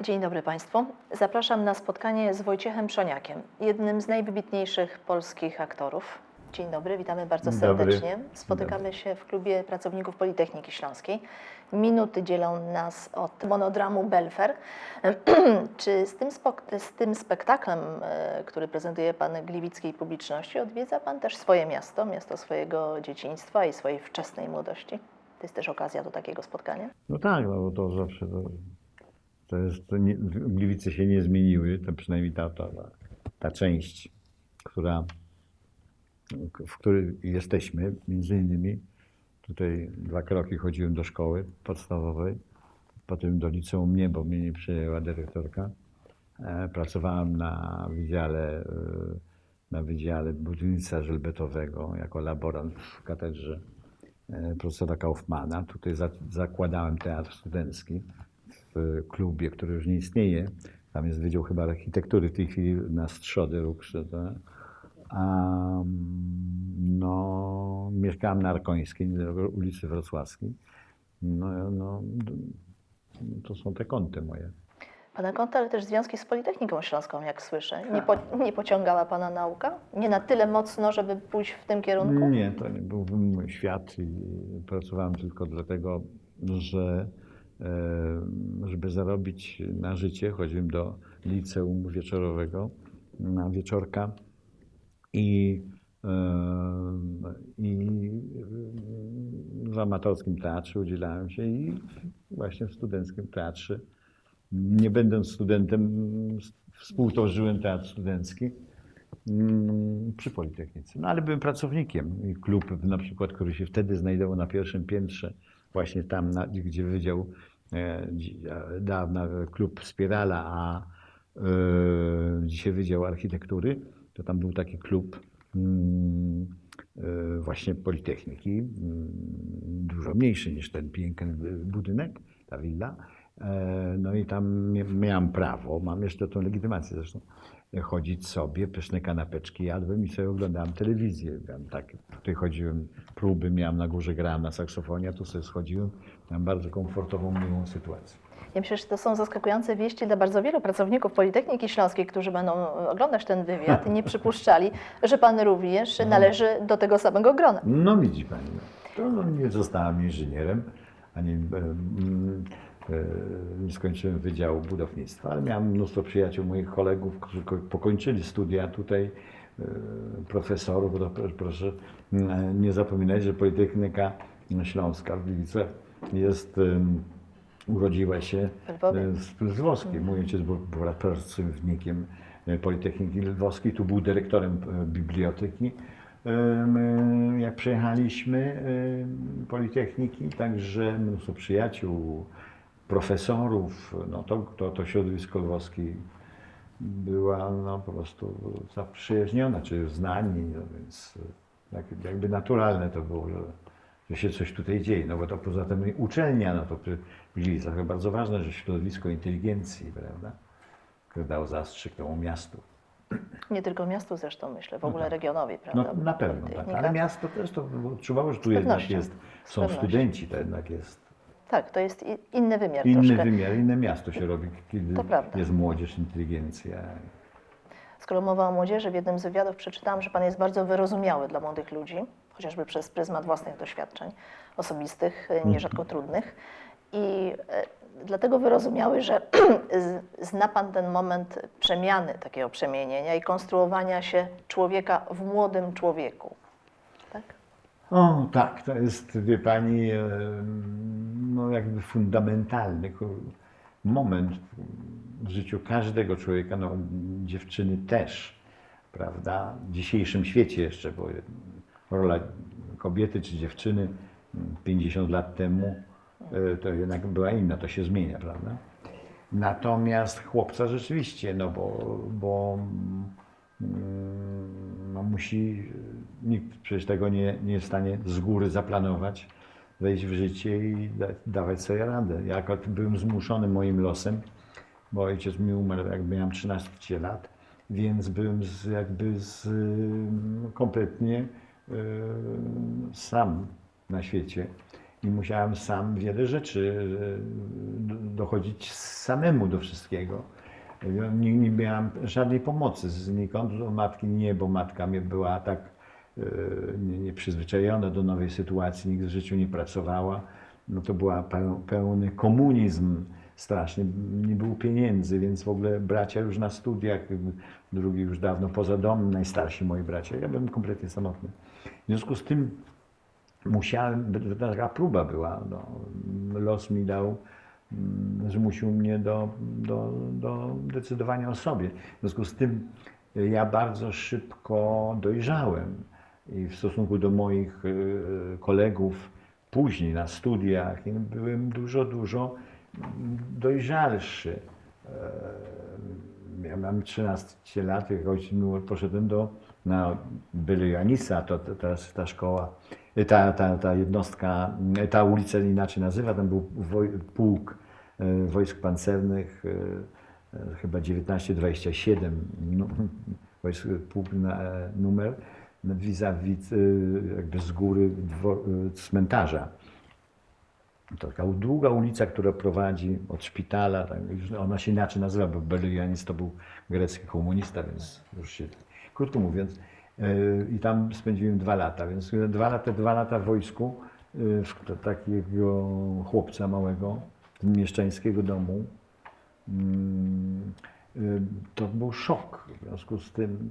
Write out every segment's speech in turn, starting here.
Dzień dobry Państwu. Zapraszam na spotkanie z Wojciechem Przoniakiem, jednym z najwybitniejszych polskich aktorów. Dzień dobry, witamy bardzo Dzień dobry. serdecznie. Spotykamy się w klubie pracowników Politechniki Śląskiej. Minuty dzielą nas od monodramu Belfer. Czy z tym, z tym spektaklem, e, który prezentuje Pan gliwickiej publiczności, odwiedza Pan też swoje miasto, miasto swojego dzieciństwa i swojej wczesnej młodości? To jest też okazja do takiego spotkania? No tak, no to zawsze to, to jest, nie, Gliwice się nie zmieniły, to przynajmniej ta, ta, ta część, która, w której jesteśmy, między innymi. Tutaj dwa kroki chodziłem do szkoły podstawowej, potem do liceum nie, bo mnie nie przyjęła dyrektorka. E, Pracowałem na wydziale, e, na wydziale budownictwa żelbetowego jako laborant w katedrze e, profesora Kaufmana. Tutaj za, zakładałem teatr studencki w klubie, który już nie istnieje. Tam jest Wydział chyba Architektury w tej chwili na Strzody Rukrze. tak? A, no, mieszkałem na Arkońskiej, ulicy Wrocławskiej. No, no, to są te kąty moje. Pana konta, ale też związki z Politechniką Śląską, jak słyszę. Nie, po, nie pociągała Pana nauka? Nie na tyle mocno, żeby pójść w tym kierunku? Nie, to nie byłby mój świat i pracowałem tylko dlatego, że żeby zarobić na życie, chodziłem do liceum wieczorowego na wieczorka i, e, i w amatorskim teatrze udzielałem się i właśnie w studenckim teatrze. Nie będąc studentem, współtworzyłem teatr studencki mm, przy Politechnice. No ale byłem pracownikiem klub na przykład, który się wtedy znajdował na pierwszym piętrze, właśnie tam, gdzie wydział e, e, dawna klub Spirala, a e, dzisiaj Wydział Architektury, to tam był taki klub mm, właśnie Politechniki, mm, dużo mniejszy niż ten piękny budynek, ta willa. No i tam mia- miałem prawo, mam jeszcze tą legitymację zresztą, chodzić sobie, pyszne kanapeczki jadłem i sobie oglądałem telewizję. Miałem tak, tutaj chodziłem, próby miałem na górze, grałem na saksofonie, a tu sobie schodziłem. Miałem bardzo komfortową, miłą sytuację. Ja myślę, że to są zaskakujące wieści dla bardzo wielu pracowników Politechniki Śląskiej, którzy będą oglądać ten wywiad i nie przypuszczali, że Pan również należy do tego samego grona. No widzi Pani, to no, nie zostałem inżynierem, ani e, e, nie skończyłem Wydziału Budownictwa, ale miałem mnóstwo przyjaciół, moich kolegów, którzy ko- pokończyli studia tutaj, e, profesorów, to proszę, mm, nie zapominać, że Politechnika Śląska w Gliwicach jest, urodziła się e, z z Lwowskiej. Mój ojciec był pracownikiem e, Politechniki Lwowskiej, tu był dyrektorem e, biblioteki. Jak przejechaliśmy Politechniki, także mnóstwo przyjaciół, profesorów, no to, to, to środowisko lwowskie była no, po prostu zaprzyjaźniona, czy znani, no więc tak, jakby naturalne to było, że, że się coś tutaj dzieje, no bo to poza tym uczelnia, no to w Gliwicach bardzo ważne, że środowisko inteligencji, prawda, które dało zastrzyk temu miastu. Nie tylko miastu zresztą, myślę, w ogóle tak. regionowi, prawda? No na pewno, tak, ale miasto też to odczuwało, że tu jednak jest, są studenci, to jednak jest Tak, to jest inny wymiar inny troszkę. wymiar, inne miasto się robi, kiedy To prawda. jest młodzież, inteligencja. Skoro mowa o młodzieży, w jednym z wywiadów przeczytałam, że Pan jest bardzo wyrozumiały dla młodych ludzi, chociażby przez pryzmat własnych doświadczeń osobistych, e, nierzadko trudnych. I e, dlatego wyrozumiały, że z- zna Pan ten moment przemiany, takiego przemienienia i konstruowania się człowieka w młodym człowieku. Tak? O, tak, to jest, wie pani, em, no jakby fundamentalny moment w życiu każdego człowieka, no dziewczyny też, prawda? W dzisiejszym świecie jeszcze, bo rola kobiety czy dziewczyny mm, 50 lat temu e, to jednak była inna, to się zmienia, prawda? Natomiast chłopca rzeczywiście, no bo, bo mm, no musi, nikt przecież tego nie, nie jest w stanie z góry zaplanować, wejść w życie i da, dawać sobie radę. Ja akurat byłem zmuszony moim losem, bo ojciec mi umarł jak miałem 13 lat, więc byłem z, jakby z, ym, kompletnie ym, sam na świecie. i musiałem sam wiele rzeczy e, do- dochodzić samemu do wszystkiego. Nie, nie miałem żadnej pomocy znikąd od matki nie, bo matka mnie była tak e, nieprzyzwyczajona do nowej sytuacji, nigdy w życiu nie pracowała. No to była peł, pełny komunizm strasznie, nie było pieniędzy, więc w ogóle bracia już na studiach, drugi już dawno poza domem, najstarsi moi bracia, ja byłem kompletnie samotny. W związku z tym musiałem, taka próba była, no, los mi dał, mm, zmusił mnie do, do, do decydowania o sobie. W związku z tym ja bardzo szybko dojrzałem i w stosunku do moich y, kolegów później na studiach byłem dużo, dużo mm, dojrzalszy. E, Ja mam 13 lat, mi poszedłem do, na Byly Janisa, to, to teraz ta szkoła, ta, ta, ta jednostka, y, ta ulica inaczej nazywa, tam był woj, pułk y, wojsk pancernych, y, chyba 1927, no, wojsk, pułk na, e, numer, vis-a-vis y, jakby z góry y, cmentarza. To taka długa ulica, która prowadzi od szpitala, tak, ona się inaczej nazywa, bo Belianis to był grecki komunista, więc już się, krótko mówiąc, yy, i tam spędziłem dwa lata, więc dwa lata, dwa lata w wojsku, w takiego chłopca małego, mieszczańskiego domu. Mm, To był szok w związku z tym.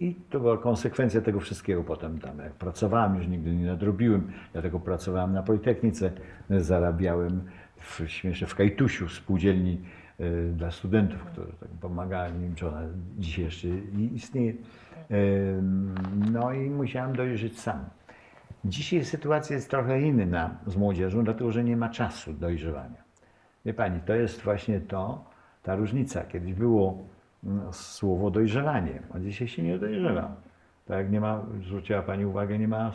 I to była konsekwencja tego wszystkiego potem tam. Jak pracowałem, już nigdy nie nadrobiłem, dlatego pracowałem na Politechnice, zarabiałem w, śmiesznie w Kajtusiu, w spółdzielni y, dla studentów, która tak pomagała, nie wiem czy ona dzisiaj jeszcze istnieje. No i musiałem dojrzeć sam. Dzisiaj sytuacja jest trochę inna z młodzieżą, dlatego że nie ma czasu dojrzewania. Wie Pani, to jest właśnie to, ta różnica. Kiedyś było słowo dojrzewanie, a dzisiaj się nie dojrzewa. Tak jak nie ma, zwróciła Pani uwagę, nie ma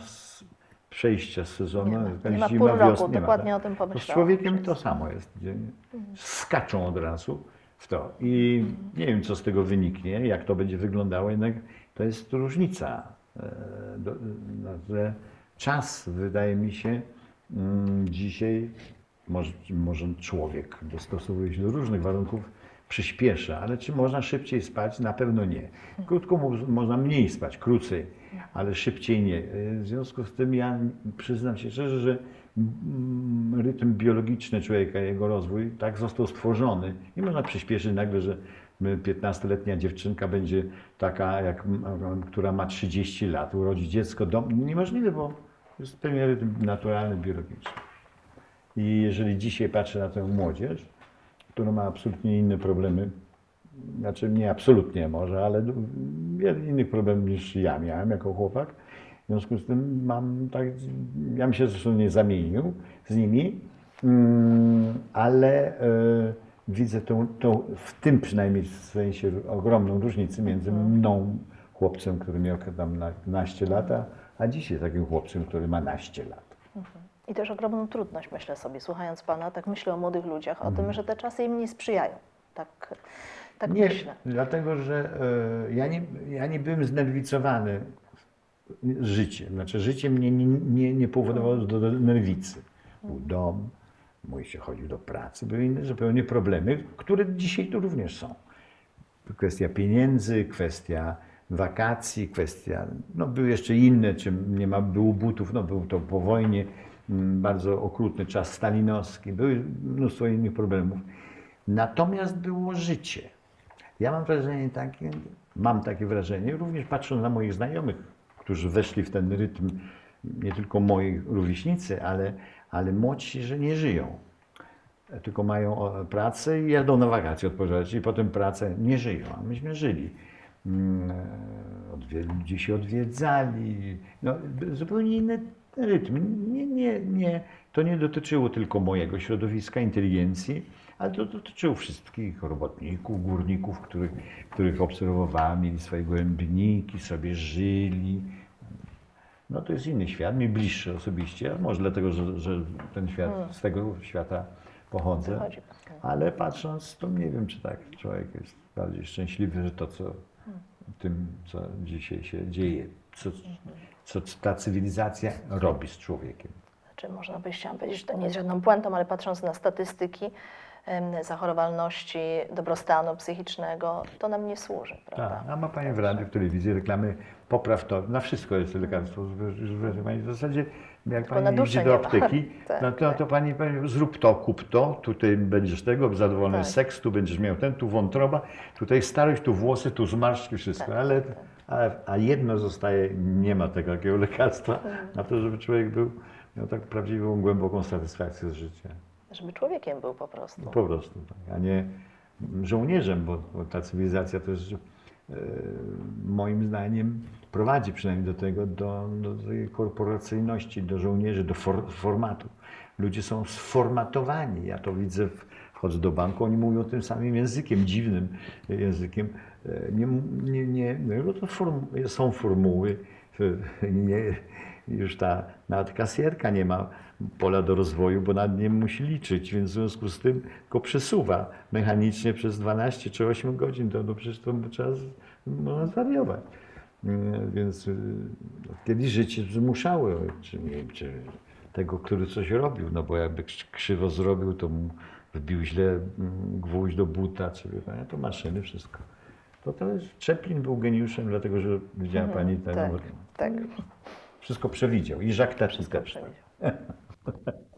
przejścia z sezonu. Nie ma. Nie ma zima, roku, wiosna, nie ma, dokładnie tak. o tym To z pomyślałam. człowiekiem to samo jest. gdzie Skaczą od razu w to. I nie wiem, co z tego wyniknie, jak to będzie wyglądało, jednak to jest różnica. E, Czas, wydaje mi się, mm, dzisiaj może, może człowiek dostosowuje się do różnych warunków, przyspiesza, ale czy można szybciej spać? Na pewno nie. Krótko można mniej spać, krócej, ale szybciej nie. W związku z tym ja przyznam się szczerze, że mm, rytm biologiczny człowieka, jego rozwój tak został stworzony. Nie można przyspieszyć nagle, że 15-letnia dziewczynka będzie taka, jak, która ma 30 lat, urodzi dziecko. Dom, niemożliwe, bo jest pewien rytm naturalny, biologiczny. I jeżeli dzisiaj patrzę na tę młodzież, która ma absolutnie inne problemy, znaczy nie absolutnie może, ale wiele innych problemów niż ja miałem jako chłopak. W związku z tym mam tak, ja bym się zresztą nie zamienił z nimi, mm, ale e, widzę tą, tą, w tym przynajmniej sensie ogromną różnicę między mną, chłopcem, który miał tam na- naście lat, a- a dzisiaj takim chłopcem, który ma naście lat. I też ogromną trudność, myślę sobie, słuchając Pana, tak myślę o młodych ludziach, o Mhm. tym, że te czasy im nie sprzyjają. Tak, tak Nie, myślę. dlatego że e, ja, nie, ja nie byłem znerwicowany życiem. Znaczy życie mnie nie, nie, nie powodowało do, do nerwicy. Był dom, mój się chodził do pracy, były inne zupełnie problemy, które dzisiaj tu również są. Kwestia pieniędzy, kwestia wakacji, kwestia, no były jeszcze inne, czym nie ma, było butów, no był to po wojnie, mm, bardzo okrutny czas stalinowski, były mnóstwo innych problemów. Natomiast było życie. Ja mam wrażenie takie, mam takie wrażenie, również patrząc na moich znajomych, którzy weszli w ten rytm, nie tylko moi rówieśnicy, ale, ale młodsi, że nie żyją. Tylko mają pracę i jadą na wakacje odpoczywać i potem pracę nie żyją, a myśmy żyli. Mm, e, ludzie się odwiedzali, no, zupełnie inny rytm. Nie, nie, nie, to nie dotyczyło tylko mojego środowiska, inteligencji, ale to dotyczyło wszystkich robotników, górników, których, których obserwowałem, mieli swoje głębniki, sobie żyli. No to jest inny świat, mi bliższy osobiście, może dlatego, że, że ten świat, z tego świata pochodzę. Ale patrząc, to nie wiem, czy tak człowiek jest bardziej szczęśliwy, że to, co tym, co dzisiaj się dzieje, co, co ta cywilizacja robi z człowiekiem. czy można by chciałam powiedzieć, że to nie jest żadną puentą, ale patrząc na statystyki zachorowalności, dobrostanu psychicznego, to nam nie służy, prawda? Tak, a ma Pani w radiu, w telewizji reklamy, popraw to, na wszystko jest lekarstwo. Pani, w zasadzie jak Tylko Pani idzie do apteki, Tak, no to, tak. to Pani powie, zrób to, kup to, tutaj będziesz tego, zadowolony Tak. seks, tu będziesz miał ten, tu wątroba, tutaj starość, tu włosy, tu zmarszczki, wszystko, Tak, ale, tak. A, a jedno zostaje, nie ma tego takiego lekarstwa na to, żeby człowiek był, miał tak prawdziwą, głęboką satysfakcję z życia. Żeby człowiekiem był po prostu. Po prostu, tak, a nie żołnierzem, bo, bo ta cywilizacja też e, moim zdaniem prowadzi przynajmniej do tego, do, do tej korporacyjności, do żołnierzy, do for, formatu. Ludzie są sformatowani. Ja to widzę, w- wchodzę do banku, oni mówią tym samym językiem, dziwnym językiem. E, Nie, nie, nie, no to form, są formuły, e, nie, już ta nawet kasjerka nie ma pola do rozwoju, bo nad nim musi liczyć, więc w związku z tym go przesuwa mechanicznie przez 12 czy 8 godzin. To, to przecież to trzeba można zwariować. Mm, Więc y, kiedyś życie zmuszało, czy, nie czy tego, który coś robił, no bo jakby krz- krzywo zrobił, to mu wbił źle mm, gwóźdź do buta, czy wie pani, to maszyny, wszystko. To, jest, Chaplin był geniuszem, dlatego że widziała pani ten, tak, tak. wszystko przewidział i Jacques też Wszystko też. przewidział.